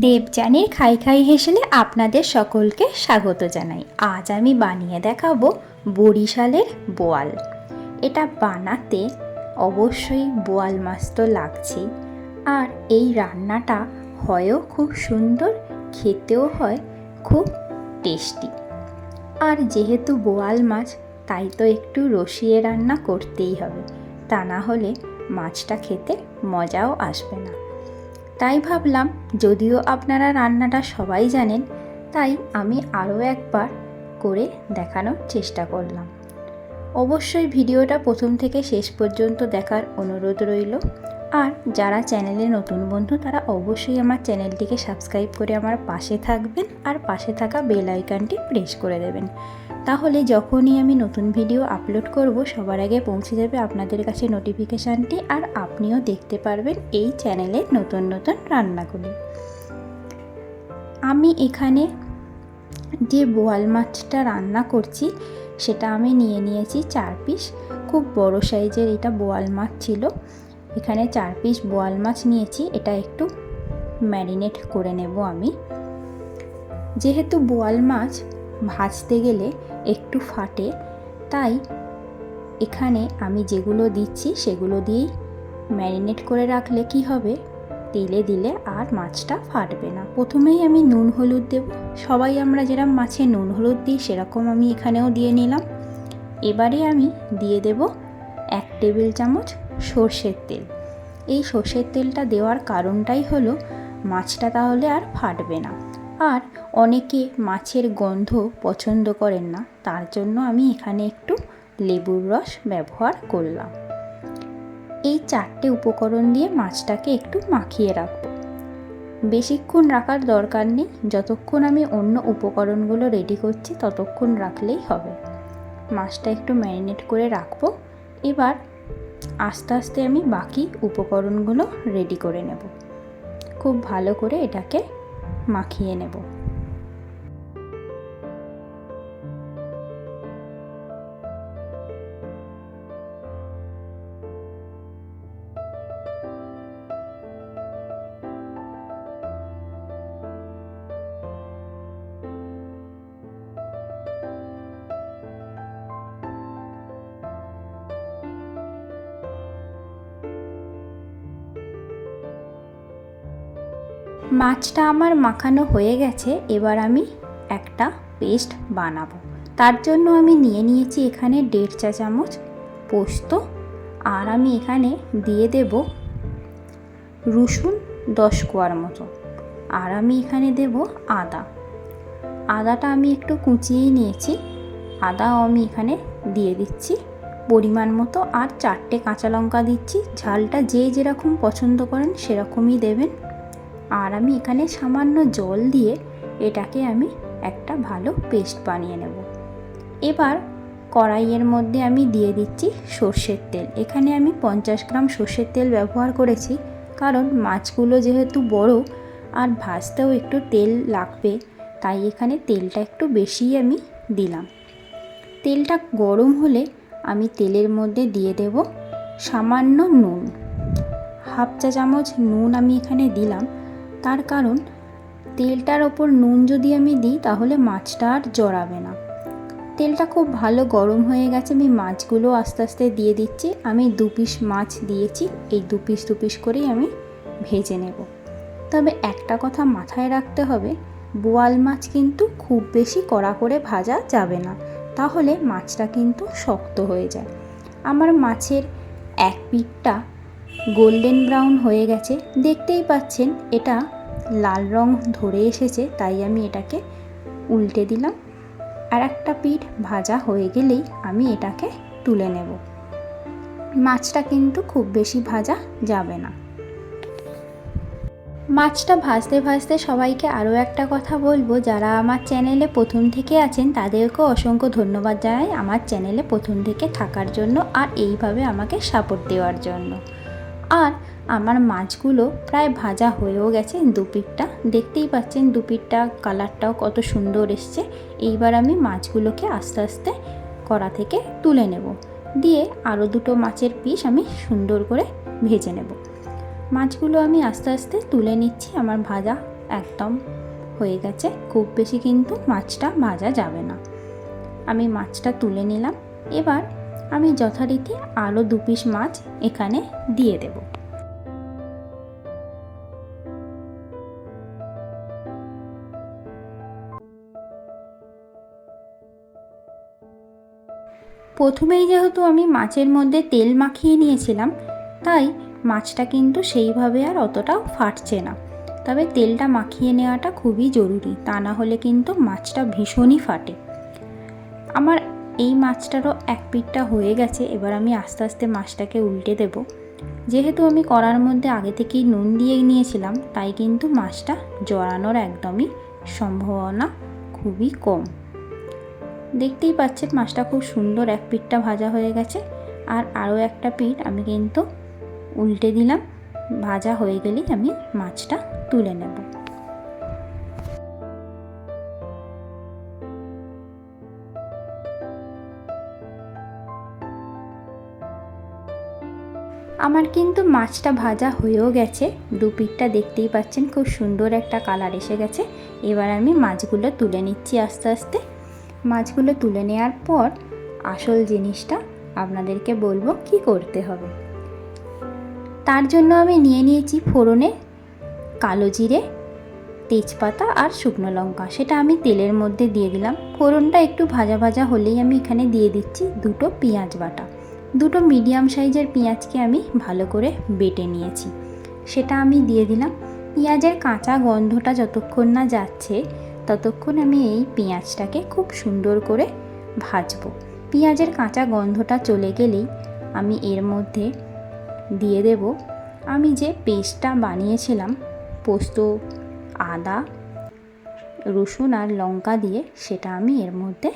দেবযানীর খাই খাই হেসেলে আপনাদের সকলকে স্বাগত জানাই। আজ আমি বানিয়ে দেখাবো বরিশালের বোয়াল। এটা বানাতে অবশ্যই বোয়াল মাছ তো লাগছেই। আর এই রান্নাটা হয়ও খুব সুন্দর, খেতেও হয়, খুব টেস্টি। আর যেহেতু বোয়াল মাছ, তাই তো একটু রসিয়ে রান্না করতেই হবে। তা না হলে মাছটা খেতে মজাও আসবে না। তাই ভাবলাম, যদিও আপনারা রান্নাটা সবাই জানেন, তাই আমি আরও একবার করে দেখানোর চেষ্টা করলাম। অবশ্যই ভিডিওটা প্রথম থেকে শেষ পর্যন্ত দেখার অনুরোধ রইল। আর যারা চ্যানেলে নতুন বন্ধু, তারা অবশ্যই আমার চ্যানেলটিকে সাবস্ক্রাইব করে আমার পাশে থাকবেন আর পাশে থাকা বেল আইকনটি প্রেস করে দেবেন। তাহলে যখনই আমি নতুন ভিডিও আপলোড করব, সবার আগে পৌঁছে যাবে আপনাদের কাছে নোটিফিকেশানটি আর আপনিও দেখতে পারবেন এই চ্যানেলে নতুন নতুন রান্নাগুলি। আমি এখানে যে বোয়াল মাছটা রান্না করছি, সেটা আমি নিয়ে নিয়েছি চার পিস। খুব বড় সাইজের এটা বোয়াল মাছ ছিল। এখানে চার পিস বোয়াল মাছ নিয়েছি, এটা একটু ম্যারিনেট করে নেব আমি। যেহেতু বোয়াল মাছ ভাজতে গেলে একটু ফাটে, তাই এখানে আমি যেগুলো দিচ্ছি সেগুলো দিয়েই ম্যারিনেট করে রাখলে কি হবে? তেলে দিলে আর মাছটা ফাটবে না। প্রথমেই আমি নুন হলুদ দেব। সবাই আমরা যেরকম মাছে নুন হলুদ দিই, সেরকম আমি এখানেও দিয়ে নিলাম। এবারে আমি দিয়ে দেব এক টেবিল চামচ সর্ষের তেল। এই সর্ষের তেলটা দেওয়ার কারণটাই হলো, মাছটা তাহলে আর ফাটবে না। আর অনেকে মাছের গন্ধ পছন্দ করেন না, তার জন্য আমি এখানে একটু লেবুর রস ব্যবহার করলাম। এই চারটে উপকরণ দিয়ে মাছটাকে একটু মাখিয়ে রাখব। বেশিক্ষণ রাখার দরকার নেই, যতক্ষণ আমি অন্য উপকরণগুলো রেডি করছি, ততক্ষণ রাখলেই হবে। মাছটা একটু ম্যারিনেট করে রাখব। এবার আস্তে আস্তে আমি বাকি উপকরণগুলো রেডি করে নেব। খুব ভালো করে এটাকে মাখিয়ে নেব। মাছটা আমার মাখানো হয়ে গেছে, এবার আমি একটা পেস্ট বানাবো। তার জন্য আমি নিয়ে নিয়েছি এখানে দেড় চা চামচ পোস্ত, আর আমি এখানে দিয়ে দেব রসুন দশ কোয়ার মতো। আর আমি এখানে দেব আদা। আদাটা আমি একটু কুচিয়েই নিয়েছি। আদাও আমি এখানে দিয়ে দিচ্ছি পরিমাণ মতো, আর চারটে কাঁচা লঙ্কা দিচ্ছি। ঝালটা যে যেরকম পছন্দ করেন সেরকমই দেবেন। আর আমি এখানে সামান্য জল দিয়ে এটাকে আমি একটা ভালো পেস্ট বানিয়ে নেব। এবার কড়াইয়ের মধ্যে আমি দিয়ে দিচ্ছি সর্ষের তেল। এখানে আমি পঞ্চাশ গ্রাম সর্ষের তেল ব্যবহার করেছি, কারণ মাছগুলো যেহেতু বড় আর ভাজতেও একটু তেল লাগবে, তাই এখানে তেলটা একটু বেশিই আমি দিলাম। তেলটা গরম হলে আমি তেলের মধ্যে দিয়ে দেব সামান্য নুন। হাফ চা চামচ নুন আমি এখানে দিলাম। তার কারণ, তেলটার ওপর নুন যদি আমি দিই তাহলে মাছটা আর জড়াবে না। তেলটা খুব ভালো গরম হয়ে গেছে, আমি মাছগুলো আস্তে আস্তে দিয়ে দিচ্ছি। আমি দু পিস মাছ দিয়েছি, এই দু পিস দু পিস করেই আমি ভেজে নেব। তবে একটা কথা মাথায় রাখতে হবে, বোয়াল মাছ কিন্তু খুব বেশি কড়া করে ভাজা যাবে না, তাহলে মাছটা কিন্তু শক্ত হয়ে যায়। আমার মাছের এক পিঠটা গোল্ডেন ব্রাউন হয়ে গেছে, দেখতেই পাচ্ছেন, এটা লাল রং ধরে এসেছে, তাই আমি এটাকে উল্টে দিলাম। আর একটা পিঠ ভাজা হয়ে গেলেই আমি এটাকে তুলে নেব। মাছটা কিন্তু খুব বেশি ভাজা যাবে না। মাছটা ভাজতে ভাজতে সবাইকে আরও একটা কথা বলব। যারা আমার চ্যানেলে প্রথম থেকে আছেন, তাদেরকেও অসংখ্য ধন্যবাদ জানাই আমার চ্যানেলে প্রথম থেকে থাকার জন্য আর এইভাবে আমাকে সাপোর্ট দেওয়ার জন্য। আর আমার মাছগুলো প্রায় ভাজা হয়েও গেছে দুপিটটা। দেখতেই পাচ্ছেন দুপিটটা কালারটাও কত সুন্দর এসছে। এইবার আমি মাছগুলোকে আস্তে আস্তে কড়া থেকে তুলে নেব। দিয়ে আরও দুটো মাছের পিস আমি সুন্দর করে ভেজে নেব। মাছগুলো আমি আস্তে আস্তে তুলে নিচ্ছি, আমার ভাজা একদম হয়ে গেছে। খুব বেশি কিন্তু মাছটা ভাজা যাবে না। আমি মাছটা তুলে নিলাম। এবার আমি যথারীতি আরও দু পিস মাছ এখানে দিয়ে দেব। প্রথমেই যেহেতু আমি মাছের মধ্যে তেল মাখিয়ে নিয়েছিলাম, তাই মাছটা কিন্তু সেইভাবে আর অতটাও ফাটছে না। তবে তেলটা মাখিয়ে নেওয়াটা খুবই জরুরি, তা না হলে কিন্তু মাছটা ভীষণই ফাটে। আমার এই মাছটারও এক পিঠটা হয়ে গেছে, এবার আমি আস্তে আস্তে মাছটাকে উল্টে দেব। যেহেতু আমি কড়ার মধ্যে আগে থেকেই নুন দিয়ে নিয়েছিলাম, তাই কিন্তু মাছটা জড়ানোর একদমই সম্ভাবনা খুবই কম। দেখতেই পাচ্ছেন মাছটা খুব সুন্দর, এক পিঠটা ভাজা হয়ে গেছে। আর আরও একটা পিঠ আমি কিন্তু উল্টে দিলাম, ভাজা হয়ে গেলেই আমি মাছটা তুলে নেব। আমার কিন্তু মাছটা ভাজা হয়েও গেছে, দু পিঠটা দেখতেই পাচ্ছেন খুব সুন্দর একটা কালার এসে গেছে। এবার আমি মাছগুলো তুলে নিচ্ছি আস্তে আস্তে। মাছগুলো তুলে নেওয়ার পর আসল জিনিসটা আপনাদেরকে বলব কি করতে হবে। তার জন্য আমি নিয়ে নিয়েছি ফোড়নে কালো জিরে, তেজপাতা আর শুকনো লঙ্কা। সেটা আমি তেলের মধ্যে দিয়ে দিলাম। ফোড়নটা একটু ভাজা ভাজা হলেই আমি এখানে দিয়ে দিচ্ছি দুটো পেঁয়াজ বাটা। দুটো মিডিয়াম সাইজের পেঁয়াজকে আমি ভালো করে বেটে নিয়েছি। সেটা আমি দিয়ে দিলাম। পেঁয়াজের কাঁচা গন্ধটা যতক্ষণ না যাচ্ছে ততক্ষণ আমি এই পেঁয়াজটাকে খুব সুন্দর করে ভাজবো। পেঁয়াজের কাঁচা গন্ধটা চলে গেলেই আমি এর মধ্যে দিয়ে দেব। আমি যে পেস্টটা বানিয়েছিলাম, পোস্ত, আদা, রসুন আর লঙ্কা দিয়ে, সেটা আমি এর মধ্যে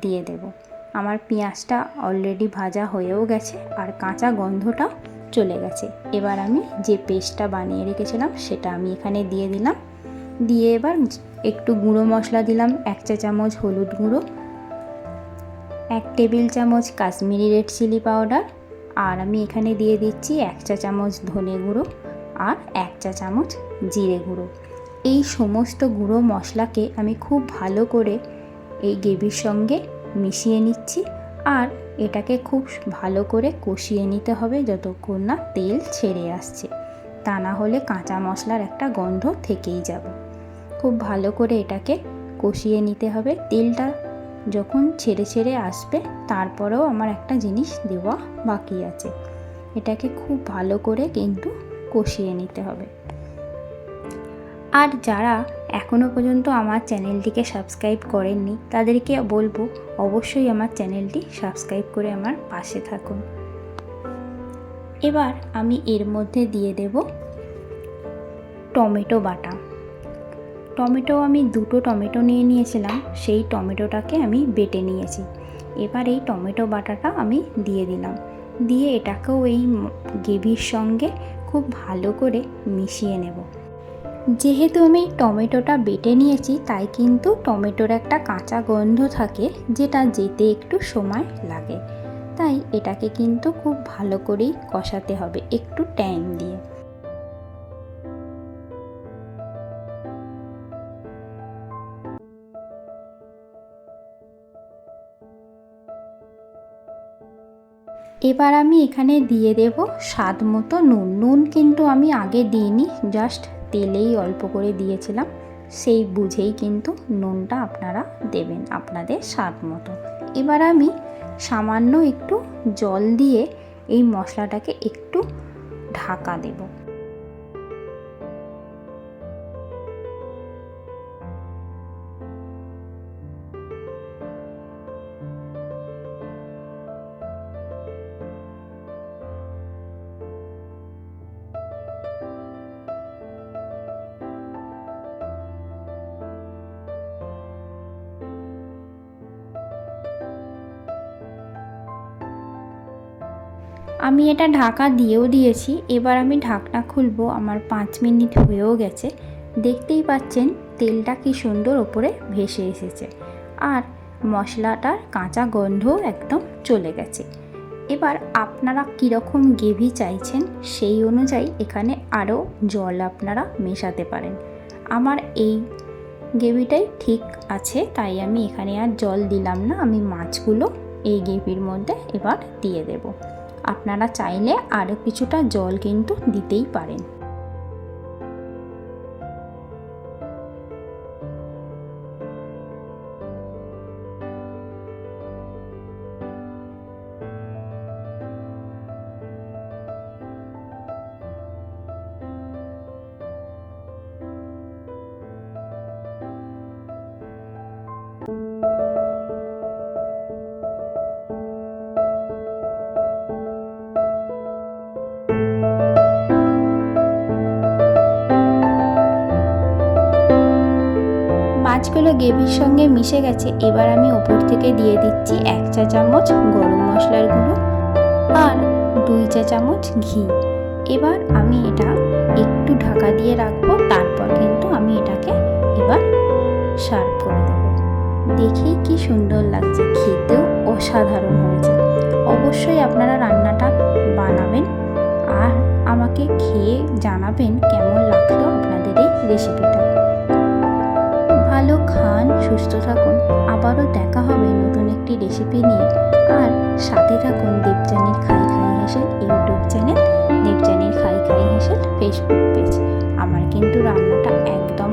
দিয়ে দেব। আমার পেঁয়াজটা অলরেডি ভাজা হয়েও গেছে আর কাঁচা গন্ধটাও চলে গেছে। এবার আমি যে পেস্টটা বানিয়ে রেখেছিলাম, সেটা আমি এখানে দিয়ে দিলাম। দিয়ে এবার একটু গুঁড়ো মশলা দিলাম, এক চা চামচ হলুদ গুঁড়ো, এক টেবিল চামচ কাশ্মীরি রেড চিলি পাউডার, আর আমি এখানে দিয়ে দিচ্ছি এক চা চামচ ধনে গুঁড়ো আর এক চা চামচ জিরে গুঁড়ো। এই সমস্ত গুঁড়ো মশলাকে আমি খুব ভালো করে এই গ্রেভির সঙ্গে মিশিয়ে নিচ্ছি, আর এটাকে খুব ভালো করে কষিয়ে নিতে হবে যতক্ষণ না তেল ছেড়ে আসছে। তা না হলে কাঁচা মশলার একটা গন্ধ থেকেই যাবে। খুব ভালো করে এটাকে কষিয়ে নিতে হবে। তেলটা যখন ছেড়ে ছেড়ে আসবে, তারপরেও আমার একটা জিনিস দেওয়া বাকি আছে। এটাকে খুব ভালো করে কিন্তু কষিয়ে নিতে হবে। আর যারা এখনও পর্যন্ত আমার চ্যানেলটিকে সাবস্ক্রাইব করেননি, তাদেরকে বলব অবশ্যই আমার চ্যানেলটি সাবস্ক্রাইব করে আমার পাশে থাকুন। এবার আমি এর মধ্যে দিয়ে দেব টমেটো বাটা। টমেটো আমি দুটো টমেটো নিয়ে নিয়েছিলাম, সেই টমেটোটাকে আমি বেটে নিয়েছি। এবার এই টমেটো বাটাটা আমি দিয়ে দিলাম। দিয়ে এটাকেও এই গ্রেভির সঙ্গে খুব ভালো করে মিশিয়ে নেব। যেহেতু আমি টমেটোটা বেটে নিয়েছি, তাই কিন্তু টমেটোর একটা কাঁচা গন্ধ থাকে, যেটা যেতে একটু সময় লাগে। তাই এটাকে কিন্তু খুব ভালো করেই কষাতে হবে, একটু টাইম দিয়ে। এবার আমি এখানে দিয়ে দেব স্বাদ মতো নুন। নুন কিন্তু আমি আগে দিইনি জাস্ট তেলেই অল্প করে দিয়েছিলাম। সেই বুঝেই কিন্তু নুনটা আপনারা দেবেন আপনাদের স্বাদ মতো। এবার আমি সামান্য একটু জল দিয়ে এই মশলাটাকে একটু ঢাকা দেবো। আমি এটা ঢাকা দিয়েও দিয়েছি, এবার আমি ঢাকনা খুলবো, আমার পাঁচ মিনিট হয়েও গেছে। দেখতেই পাচ্ছেন তেলটা কি সুন্দর ওপরে ভেসে এসেছে। আর মশলাটার কাঁচা গন্ধও একদম চলে গেছে। এবার আপনারা কীরকম গ্রেভি চাইছেন সেই অনুযায়ী এখানে আরও জল আপনারা মেশাতে পারেন। আমার এই গ্রেভিটাই ঠিক আছে, তাই আমি এখানে আর জল দিলাম না, আমি মাছগুলো এই গ্রেভির মধ্যে এবার দিয়ে দেব। আপনারা চাইলে আরও কিছুটা জল কিন্তু দিতেই পারেন। মাছগুলো গ্রেভির সঙ্গে মিশে গেছে। এবার আমি ওপর থেকে দিয়ে দিচ্ছি এক চা চামচ গরম মশলার গুঁড়ো আর দুই চা চামচ ঘি। এবার আমি এটা একটু ঢাকা দিয়ে রাখব, তারপর কিন্তু আমি এটাকে এবার সার্ভ করে দেব। দেখেই কি সুন্দর লাগছে, খেতেও অসাধারণ হয়েছে। অবশ্যই আপনারা রান্নাটা বানাবেন আর আমাকে খেয়ে জানাবেন কেমন লাগল আপনাদের এই রেসিপিটা ভালো খান, সুস্থ থাকুন। আবারও দেখা হবে নতুন একটি রেসিপি নিয়ে। আর সাথে থাকুন দেবজানির খাই খাই হেসেল ইউটিউব চ্যানেল দেবজানির খাই খাই হেসেল ফেসবুক পেজ আমার কিন্তু রান্নাটা একদম